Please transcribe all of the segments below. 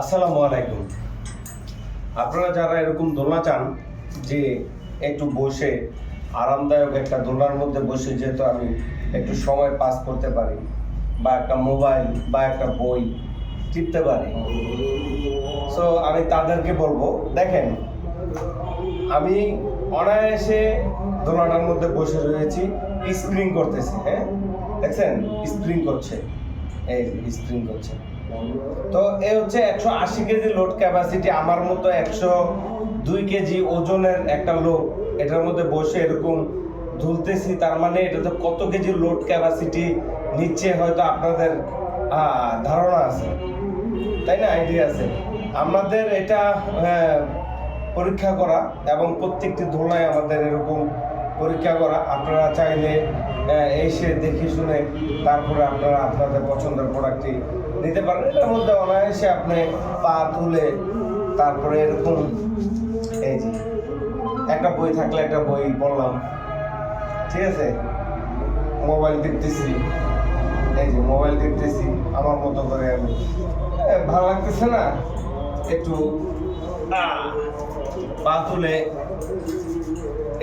আসসালামু আলাইকুম। আপনারা যারা এরকম দোলনা চান, যে একটু বসে আরামদায়ক একটা দোলনার মধ্যে বসে যেহেতু আমি একটু সময় পাস করতে পারি, বা একটা মোবাইল বা একটা বই টিপতে পারি। সো আমি তাদেরকে বলব, দেখেন, আমি অনায়াসে দোলনাটার মধ্যে বসে রয়েছি স্প্রিং করতেছি হ্যাঁ? দেখছেন? স্প্রিং করছে। এই স্প্রিং করছে। তো এ হচ্ছে একশো আশি কেজি লোড ক্যাপাসিটি আমার মতো একশো দুই কেজি ওজনের একটা লোক এটার মধ্যে বসে এরকম ঝুলতেছি তার মানে এটাতে কত কেজি লোড ক্যাপাসিটি নিচ্ছে হয়তো আপনাদের ধারণা আছে। তাই না? আইডিয়া আছে। আমাদের এটা আহ, পরীক্ষা করা এবং প্রত্যেকটি ধোলায় আমাদের এরকম পরীক্ষা করা, আপনারা চাইলে এসে দেখে শুনে তারপরে আপনারা আপনাদের পছন্দের প্রোডাক্টটি নিতে পারেন এটার মধ্যে অনায়াসে আপনি পা তুলে তারপরে এরকম, এই যে, একটা বই থাকলে একটা বই পড়লাম। ঠিক আছে? মোবাইল দেখতেছি। এই যে, মোবাইল দেখতেছি, আমার মতো করে আমি। ভালো লাগতেছে না? একটু, পা তুলে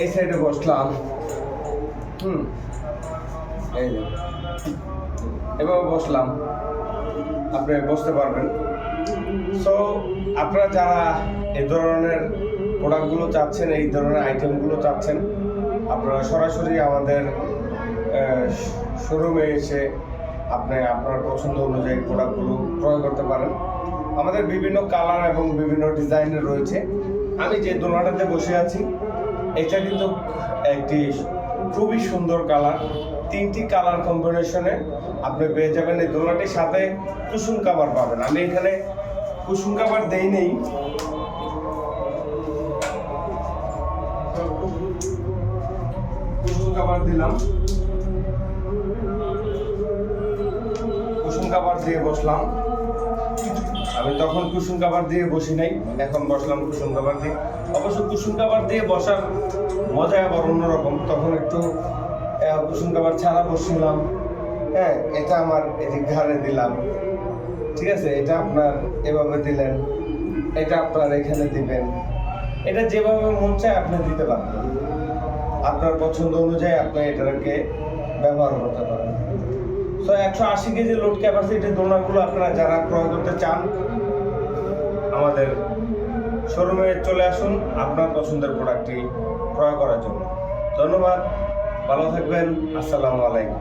এই সাইডে বসলাম। হুম। এই এভাবে বসলাম। আপনি বসতে পারবেন। সো আপনারা যারা এই ধরনের প্রোডাক্টগুলো চাচ্ছেন, এই ধরনের আইটেমগুলো চাচ্ছেন, আপনারা সরাসরি আমাদের শোরুমে এসে আপনি আপনার পছন্দ অনুযায়ী প্রোডাক্টগুলো ক্রয় করতে পারেন। আমাদের বিভিন্ন কালার এবং বিভিন্ন ডিজাইনের রয়েছে। আমি যে দোলনাটাতে বসে আছি এটা কিন্তু একটি খুবই সুন্দর কালার। তিনটি কালার কম্বিনেশনে আপনি পেয়ে যাবেন। এই দোলনাটির সাথে কুসুম কাবার পাবেন। আমি এখানে কুসুম কাভার দেই নেই। কুসুম কাভার দিলাম। কুসুম কাভার দিয়ে বসলাম। আমি তখন কুসুম কাভার দিয়ে বসি নাই এখন বসলাম কুসুম কাভার দিয়ে। অবশ্য কুসুম কাভার দিয়ে বসার মজা আবার অন্যরকম। তখন একটু কুসুম কাভার ছাড়া বসছিলাম। হ্যাঁ এটা আমার এদিক ঘাড়ে দিলাম। ঠিক আছে, এটা আপনার এভাবে দিলেন, এটা আপনার এখানে দিবেন। এটা যেভাবে মন চায় আপনি দিতে পারবেন আপনার পছন্দ অনুযায়ী আপনি এটাকে ব্যবহার করতে পারেন। সো একশো আশি কেজি লোড ক্যাপাসিটি দোলনাগুলো আপনারা যারা ক্রয় করতে চান, আমাদের শোরুমে চলে আসুন আপনার পছন্দের প্রোডাক্টটি ক্রয় করার জন্য। ধন্যবাদ, ভালো থাকবেন, আসসালামু আলাইকুম।